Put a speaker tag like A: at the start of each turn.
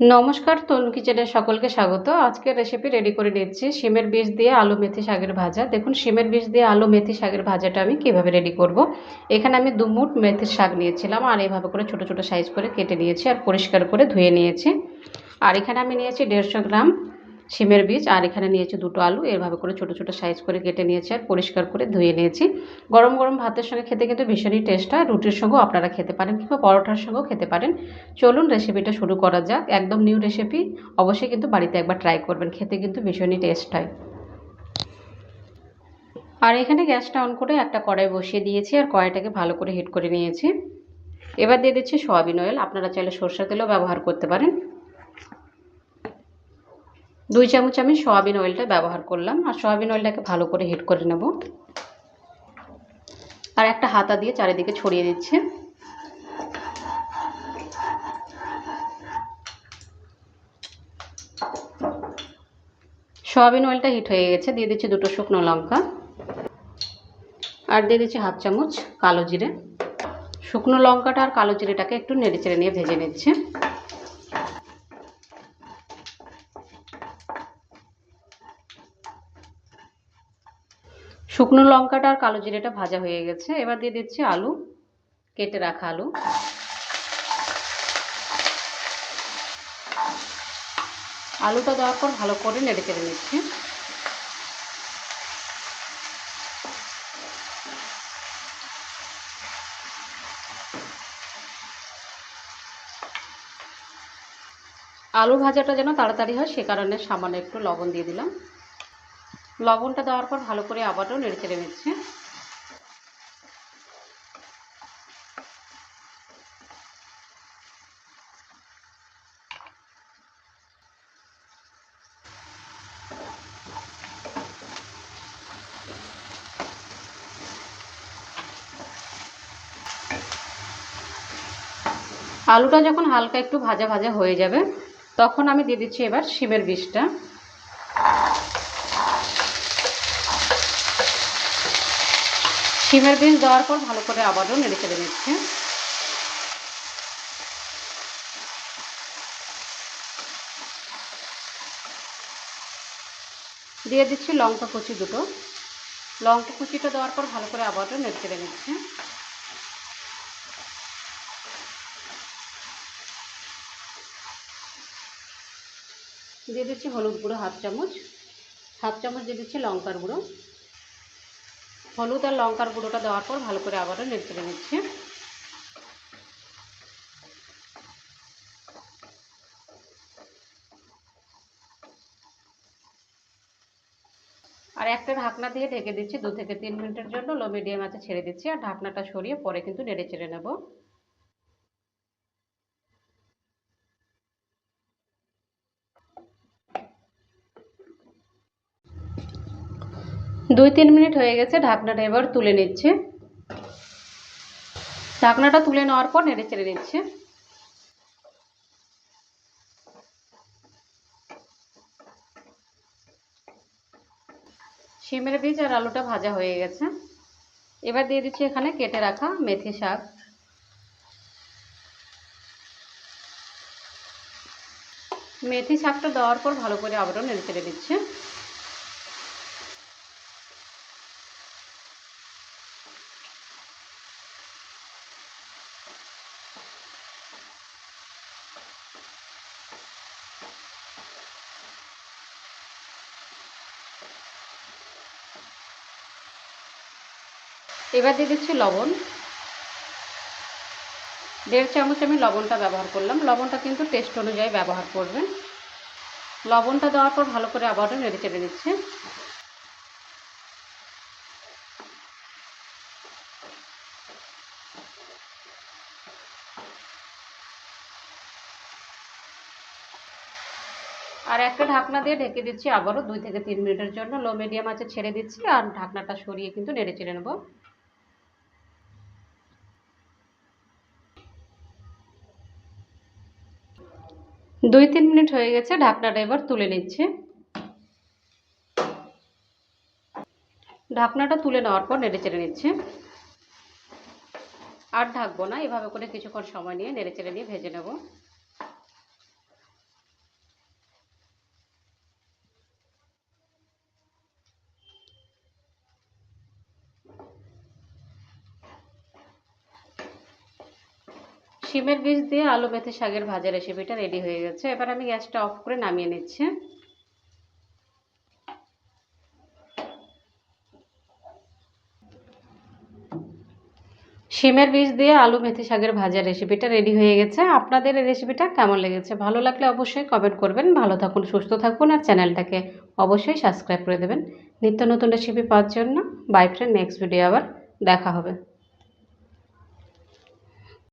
A: নমস্কার, তনু কিচেনের সকলকে স্বাগত। আজকে রেসিপি রেডি করে নিচ্ছি শিমের বীজ দিয়ে আলু, মেথি, শাকের ভাজা। দেখুন, শিমের বীজ দিয়ে আলু, মেথি, শাকের ভাজাটা আমি কীভাবে রেডি করব। এখানে আমি দু মুঠ মেথির শাক নিয়েছিলাম আর এইভাবে করে ছোট ছোট সাইজ করে কেটে নিয়েছি আর পরিষ্কার করে ধুয়ে নিয়েছি। আর এখানে আমি নিয়েছি দেড়শো গ্রাম শিমের বীজ, আর এখানে নিয়েছি দুটো আলু। এভাবে করে ছোট ছোট সাইজ করে কেটে নিয়েছি আর পরিষ্কার করে ধুয়ে নিয়েছি। গরম গরম ভাতের সঙ্গে খেতে কিন্তু ভীষণই টেস্ট হয়। রুটির সঙ্গেও আপনারা খেতে পারেন কিংবা পরোটার সঙ্গেও খেতে পারেন। চলুন রেসিপিটা শুরু করা যাক। একদম নিউ রেসিপি অবশ্যই কিন্তু বাড়িতে একবার ট্রাই করবেন। খেতে কিন্তু ভীষণই টেস্ট হয়। আর এখানে গ্যাসটা অন করে একটা কড়াই বসিয়ে দিয়েছি আর কড়াইটাকে ভালো করে হিট করে নিয়েছি। এবার দিয়ে দিচ্ছি সয়াবিন অয়েল আপনারা চাইলে সরষের তেলও ব্যবহার করতে পারেন। দুই চামচ আমি সয়াবিন অয়েলটা ব্যবহার করলাম, আর সয়াবিন অয়েলটাকে ভালো করে হিট করে নেব। আর একটা হাতা দিয়ে চারিদিকে ছড়িয়ে দিচ্ছে। সয়াবিন অয়েলটা হিট হয়ে গেছে, দিয়ে দিচ্ছি দুটো শুকনো লঙ্কা। আর দিয়ে দিচ্ছি হাফ চামচ কালো জিরে। শুকনো লঙ্কাটা আর কালো জিরেটাকে একটু নেড়ে চেড়ে নিয়ে ভেজে নিচ্ছে। শুকনো লঙ্কাটা আর কালো জিরেটা ভাজা হয়ে গেছে। এবার দিয়ে দিচ্ছি আলু, কেটে রাখা আলু। আলুটা দেওয়ার পর ভালো করে নেড়ে চেড়ে নিচ্ছি। আলু ভাজাটা যেন তাড়াতাড়ি হয়, সে কারণে সামান্য একটু লবণ দিয়ে দিলাম। লবণটা দেওয়ার পর ভালো করে আবারও নেড়ে চেড়ে আলুটা যখন হালকা একটু ভাজা ভাজা হয়ে যাবে, তখন আমি দিয়ে দিচ্ছি এবার শিমের বীজটা। শিমের বীজ দেওয়ার পর ভালো করে আবারও নেড়ে চেড়ে নিচ্ছে। দিয়ে দিচ্ছি লঙ্কা কুচি দুটো। লঙ্কা কুচিটা দেওয়ার পর ভালো করে আবারও নেড়ে চেড়ে নিচ্ছে। দিয়ে দিচ্ছি হলুদ গুঁড়ো হাফ চামচ। হাফ চামচ দিয়ে দিচ্ছি লঙ্কার গুঁড়ো। হলুদ আর লঙ্কার গুঁড়োটা দেওয়ার পর ভালো করে আবারও নেড়ে নিচ্ছি। আর একটা ঢাকনা দিয়ে ঢেকে দিচ্ছি দু থেকে তিন মিনিটের জন্য, লো মিডিয়াম আছে ছেড়ে দিচ্ছি, আর ঢাকনাটা সরিয়ে পরে কিন্তু নেড়ে চেড়ে নেব। দুই তিন মিনিট হয়ে গেছে, ঢাকনাটা এবার তুলে নিচ্ছে। ঢাকনাটা তুলে নেওয়ার পর নেড়ে চেড়ে নিচ্ছে। শিমের বীজ আর আলুটা ভাজা হয়ে গেছে। এবার দিয়ে দিচ্ছি এখানে কেটে রাখা মেথি শাক। মেথি শাকটা দেওয়ার পর ভালো করে আবারও নেড়ে চেড়ে দিচ্ছে এবার দিয়ে দিচ্ছি লবণ। দেড় চামচ আমি লবণটা ব্যবহার করলাম। লবণটা কিন্তু টেস্ট অনুযায়ী ব্যবহার করবেন। লবণটা দেওয়ার পর ভালো করে আবারও নেড়ে চেড়ে দিচ্ছে আর একটা ঢাকনা দিয়ে ঢেকে দিচ্ছি আবারও দুই থেকে তিন মিনিটের জন্য। লো মিডিয়াম আছে ছেড়ে দিচ্ছি আর ঢাকনাটা সরিয়ে কিন্তু নেড়ে চেড়ে নেব। দুই তিন মিনিট হয়ে গেছে, ঢাকনাটা এবার তুলে নিচ্ছে। ঢাকনাটা তুলে নেওয়ার পর নেড়ে চেড়ে নিচ্ছে। আর ঢাকবো না, এভাবে করে কিছুক্ষণ সময় নিয়ে নেড়ে চেড়ে নিয়ে ভেজে নেব। শিমের বীজ দিয়ে আলু, মেথি, শাকের ভাজা রেসিপিটা রেডি হয়ে গেছে। এবার আমি গ্যাসটা অফ করে নামিয়ে নিচ্ছি। শিমের বীজ দিয়ে আলু, মেথি, শাকের ভাজা রেসিপিটা রেডি হয়ে গেছে। আপনাদের এই রেসিপিটা কেমন লেগেছে? ভালো লাগলে অবশ্যই কমেন্ট করবেন। ভালো থাকুন, সুস্থ থাকুন আর চ্যানেলটাকে অবশ্যই সাবস্ক্রাইব করে দেবেন। নিত্য নতুন রেসিপি পাওয়ার জন্য। বাই ফ্রেন্ড নেক্সট ভিডিও আবার দেখা হবে।